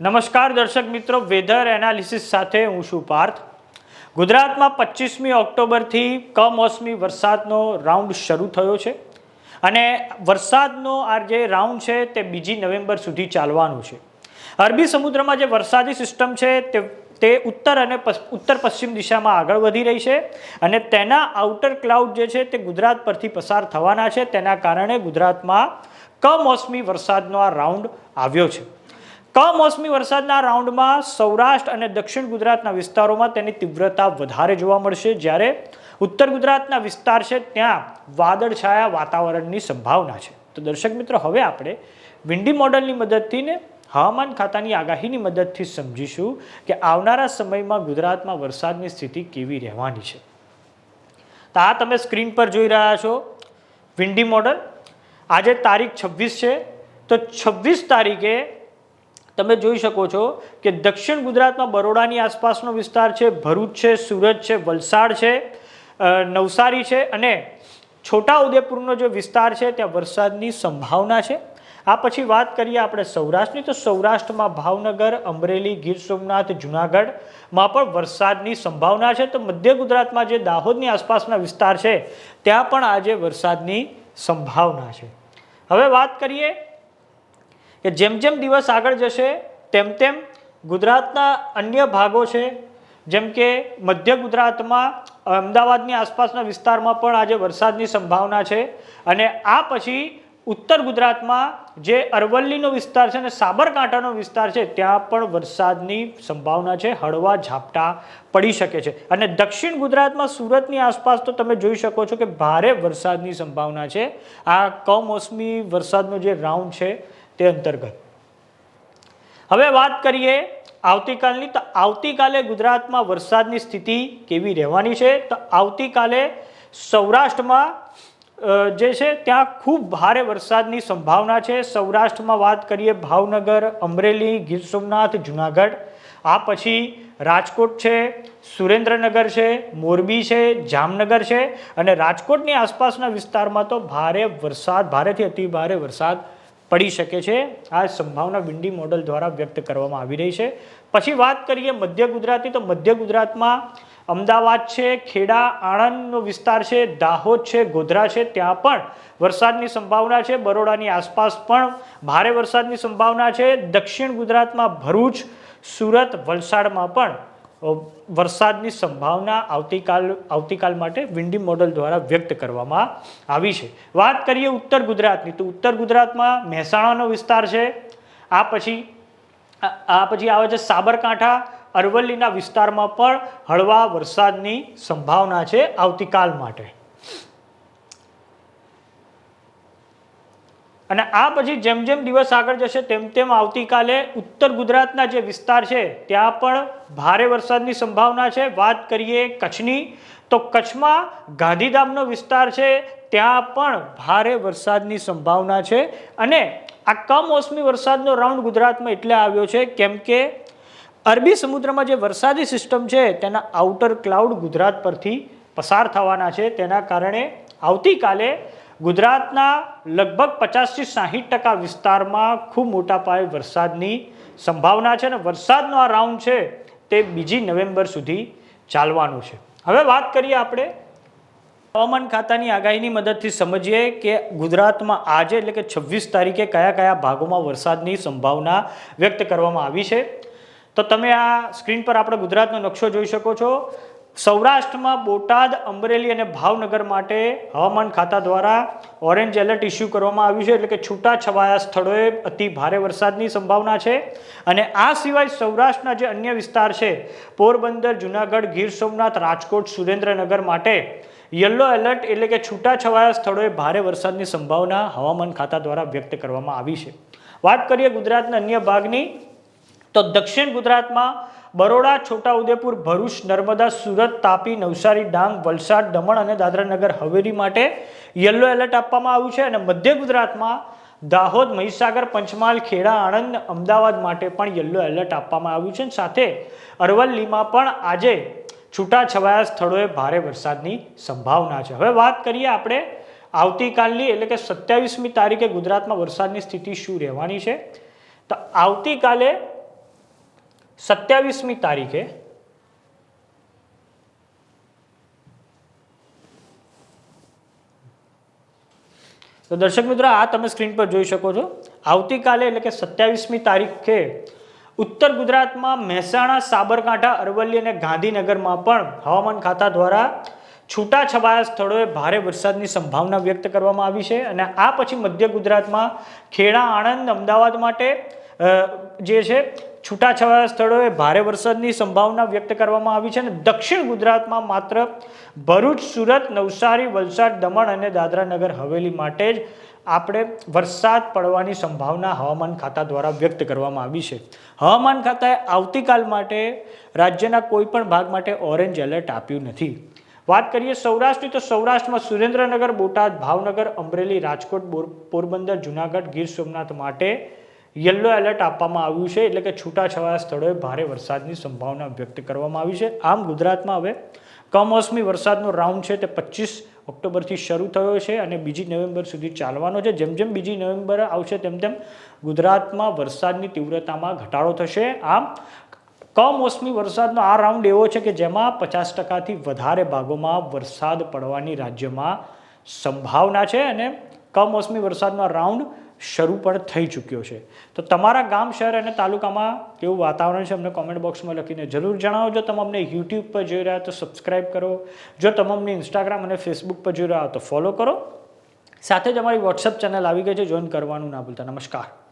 નમસ્કાર દર્શક મિત્રો, વેધર એનાલિસિસ સાથે હું છું પાર્થ. ગુજરાતમાં પચીસમી ઓક્ટોબરથી કમોસમી વરસાદનો રાઉન્ડ શરૂ થયો છે અને વરસાદનો આ જે રાઉન્ડ છે તે બીજી નવેમ્બર સુધી ચાલવાનું છે. અરબી સમુદ્રમાં જે વરસાદી સિસ્ટમ છે તે તે ઉત્તર અને ઉત્તર પશ્ચિમ દિશામાં આગળ વધી રહી છે અને તેના આઉટર ક્લાઉડ જે છે તે ગુજરાત પરથી પસાર થવાના છે. તેના કારણે ગુજરાતમાં કમોસમી વરસાદનો આ રાઉન્ડ આવ્યો છે. કમોસમી વરસાદના રાઉન્ડમાં સૌરાષ્ટ્ર અને દક્ષિણ ગુજરાતના વિસ્તારોમાં તેની તીવ્રતા વધારે જોવા મળશે. જ્યારે ઉત્તર ગુજરાતના વિસ્તાર છે, ત્યાં વાદળછાયા વાતાવરણની સંભાવના છે. તો દર્શક મિત્રો, હવે આપણે વિન્ડી મોડલની મદદથી ને હવામાન ખાતાની આગાહીની મદદથી સમજીશું કે આવનારા સમયમાં ગુજરાતમાં વરસાદની સ્થિતિ કેવી રહેવાની છે. તો આ તમે સ્ક્રીન પર જોઈ રહ્યા છો વિન્ડી મોડલ. આજે તારીખ છવ્વીસ છે. તો છવ્વીસ તારીખે તમે જોઈ શકો છો કે દક્ષિણ ગુજરાતમાં બરોડાની આસપાસનો વિસ્તાર છે, ભરૂચ છે, સુરત છે, વલસાડ છે નવસારી છે અને છોટાઉદેપુરનો જે વિસ્તાર છે, ત્યાં વરસાદની સંભાવના છે. આ પછી વાત કરીએ આપણે સૌરાષ્ટ્રની. તો સૌરાષ્ટ્રમાં ભાવનગર, અમરેલી, ગીર સોમનાથ જુનાગઢમાં પણ વરસાદની સંભાવના છે. તો મધ્ય ગુજરાતમાં જે દાહોદની આસપાસના વિસ્તાર છે, ત્યાં પણ આજે વરસાદની સંભાવના છે. હવે વાત કરીએ કે જેમ જેમ દિવસ આગળ જશે, તેમ તેમ ગુજરાતના અન્ય ભાગો છે, જેમ કે મધ્ય ગુજરાતમાં અમદાવાદની આસપાસના વિસ્તારમાં પણ આજે વરસાદની સંભાવના છે. અને આ પછી ઉત્તર ગુજરાતમાં જે અરવલ્લીનો વિસ્તાર છે અને સાબરકાંઠાનો વિસ્તાર છે, ત્યાં પણ વરસાદની સંભાવના છે, હળવા ઝાપટા પડી શકે છે. અને દક્ષિણ ગુજરાતમાં સુરતની આસપાસ તો તમે જોઈ શકો છો કે ભારે વરસાદની સંભાવના છે. આ કમોસમી વરસાદનો જે રાઉન્ડ છે તે અંતર્ગત. હવે વાત કરીએ આવતીકાલની. તો આવતીકાલે ગુજરાતમાં વરસાદની સ્થિતિ કેવી રહેવાની છે? તો આવતીકાલે સૌરાષ્ટ્રમાં જે છે ત્યાં ખૂબ ભારે વરસાદની સંભાવના છે. સૌરાષ્ટ્રમાં વાત કરીએ ભાવનગર, અમરેલી, ગીર સોમનાથ, જુનાગઢ. આ પછી રાજકોટ છે, સુરેન્દ્રનગર છે, મોરબી છે, જામનગર છે. અને રાજકોટની આસપાસના વિસ્તારમાં તો ભારે વરસાદ, ભારેથી અતિ ભારે વરસાદ પડી શકે છે. આ સંભાવના વિન્ડી મોડલ દ્વારા વ્યક્ત કરવામાં આવી રહી છે. પછી વાત કરીએ મધ્ય ગુજરાતની, તો મધ્ય ગુજરાતમાં અમદાવાદ છે, ખેડા, આણંદનો વિસ્તાર છે, દાહોદ છે, ગોધરા છે, ત્યાં પણ વરસાદની સંભાવના છે. બરોડાની આસપાસ પણ ભારે વરસાદની સંભાવના છે. દક્ષિણ ગુજરાતમાં ભરૂચ, સુરત, વલસાડમાં પણ વરસાદની સંભાવના આવતીકાલ આવતીકાલ માટે વિન્ડી મોડલ દ્વારા વ્યક્ત કરવામાં આવી છે. વાત કરીએ ઉત્તર ગુજરાતની, તો ઉત્તર ગુજરાતમાં મહેસાણાનો વિસ્તાર છે. આ પછી આ પછી આવે છે સાબરકાંઠા, અરવલ્લીના વિસ્તારમાં પણ હળવા વરસાદની સંભાવના છે આવતીકાલ માટે. અને આ પછી જેમ જેમ દિવસ આગળ જશે, તેમ તેમ આવતીકાલે ઉત્તર ગુજરાતના જે વિસ્તાર છે, ત્યાં પણ ભારે વરસાદની સંભાવના છે. વાત કરીએ કચ્છની, તો કચ્છમાં ગાંધીધામનો વિસ્તાર છે, ત્યાં પણ ભારે વરસાદની સંભાવના છે. અને આ કમોસમી વરસાદનો રાઉન્ડ ગુજરાતમાં એટલે આવ્યો છે, કેમ કે અરબી સમુદ્રમાં જે વરસાદી સિસ્ટમ છે, તેના આઉટર ક્લાઉડ ગુજરાત પરથી પસાર થવાના છે. તેના કારણે આવતીકાલે ગુજરાતના લગભગ પચાસથી સાહીઠ ટકા વિસ્તારમાં ખૂબ મોટા પાયે વરસાદની સંભાવના છે અને વરસાદનો આ રાઉન્ડ છે તે બીજી નવેમ્બર સુધી ચાલવાનું છે. હવે વાત કરીએ આપણે હવામાન ખાતાની આગાહીની મદદથી સમજીએ કે ગુજરાતમાં આજે એટલે કે છવ્વીસ તારીખે કયા કયા ભાગોમાં વરસાદની સંભાવના વ્યક્ત કરવામાં આવી છે. તો તમે આ સ્ક્રીન પર આપણે ગુજરાતનો નકશો જોઈ શકો છો. સૌરાષ્ટ્રમાં બોટાદ, અમરેલી અને ભાવનગર માટે હવામાન ખાતા દ્વારા ઓરેન્જ એલર્ટ ઇસ્યુ કરવામાં આવ્યું છે એટલે કે છૂટા છવાયા સ્થળોએ અતિ ભારે વરસાદની સંભાવના છે. અને આ સિવાય સૌરાષ્ટ્રના જે અન્ય વિસ્તાર છે, પોરબંદર, જુનાગઢ, ગીર સોમનાથ, રાજકોટ, સુરેન્દ્રનગર માટે યલો એલર્ટ એટલે કે છૂટા છવાયા સ્થળોએ ભારે વરસાદની સંભાવના હવામાન ખાતા દ્વારા વ્યક્ત કરવામાં આવી છે. વાત કરીએ ગુજરાતના અન્ય ભાગની, તો દક્ષિણ ગુજરાતમાં બરોડા, છોટાઉદેપુર, ભરૂચ, નર્મદા, સુરત, તાપી, નવસારી, ડાંગ, વલસાડ, દમણ અને દાદરાનગર હવેલી માટે યલો એલર્ટ આપવામાં આવ્યું છે અને મધ્ય ગુજરાતમાં દાહોદ, મહીસાગર, પંચમહાલ, ખેડા, આણંદ, અમદાવાદ માટે પણ યલો એલર્ટ આપવામાં આવ્યું છે સાથે અરવલ્લીમાં પણ આજે છૂટાછવાયા સ્થળોએ ભારે વરસાદની સંભાવના છે. હવે વાત કરીએ આપણે આવતીકાલની, એટલે કે સત્યાવીસમી તારીખે ગુજરાતમાં વરસાદની સ્થિતિ શું રહેવાની છે? તો આવતીકાલે સત્યાવીસમી તારીખે તો દર્શક મિત્રો, આ તમે સ્ક્રીન પર જોઈ શકો છો. આવતીકાલે એટલે કે સત્યાવીસમી તારીખે ઉત્તર ગુજરાતમાં મહેસાણા, સાબરકાંઠા, અરવલ્લી અને ગાંધીનગરમાં પણ હવામાન ખાતા દ્વારા છૂટાછવાયા સ્થળોએ ભારે વરસાદની સંભાવના વ્યક્ત કરવામાં આવી છે અને આ પછી મધ્ય ગુજરાતમાં ખેડા, આણંદ, અમદાવાદ માટે જે છે છૂટાછવાયા સ્થળોએ ભારે વરસાદની સંભાવના વ્યક્ત કરવામાં આવી છે અને દક્ષિણ ગુજરાતમાં માત્ર ભરૂચ, સુરત, નવસારી, વલસાડ, દમણ અને દાદરા નગર હવેલી માટે જ આપણે વરસાદ પડવાની સંભાવના હવામાન ખાતા દ્વારા વ્યક્ત કરવામાં આવી છે. હવામાન ખાતાએ આવતીકાલ માટે રાજ્યના કોઈપણ ભાગ માટે ઓરેન્જ એલર્ટ આપ્યું નથી. વાત કરીએ સૌરાષ્ટ્રની તો સૌરાષ્ટ્રમાં સુરેન્દ્રનગર, બોટાદ, ભાવનગર, અમરેલી, રાજકોટ પોરબંદર, જુનાગઢ, ગીર સોમનાથ માટે યલો એલર્ટ આપવામાં આવ્યું છે એટલે કે છૂટાછવાયા સ્થળોએ ભારે વરસાદની સંભાવના વ્યક્ત કરવામાં આવી છે. આમ ગુજરાતમાં હવે કમોસમી વરસાદનો રાઉન્ડ છે તે પચીસ ઓક્ટોબરથી શરૂ થયો છે અને બીજી નવેમ્બર સુધી ચાલવાનો છે. જેમ જેમ બીજી નવેમ્બર આવશે તેમ તેમ ગુજરાતમાં વરસાદની તીવ્રતામાં ઘટાડો થશે. આમ કમોસમી વરસાદનો આ રાઉન્ડ એવો છે કે જેમાં પચાસ ટકાથી વધારે ભાગોમાં વરસાદ પડવાની રાજ્યમાં સંભાવના છે અને કમોસમી વરસાદનો રાઉન્ડ શરૂ પણ થઈ ચૂક્યો છે. તો તમારા ગામ, શહેર અને તાલુકામાં કેવું વાતાવરણ છે, અમને કોમેન્ટ બોક્સમાં લખીને જરૂર જણાવો. જો તમે અમને યુટ્યુબ પર જોઈ રહ્યા તો સબસ્ક્રાઈબ કરો. જો તમે અમને ઇન્સ્ટાગ્રામ અને ફેસબુક પર જોઈ રહ્યા તો ફોલો કરો. સાથે જ અમારી વોટ્સઅપ ચેનલ આવી ગઈ છે જોઈન કરવાનું ના ભૂલતા. નમસ્કાર.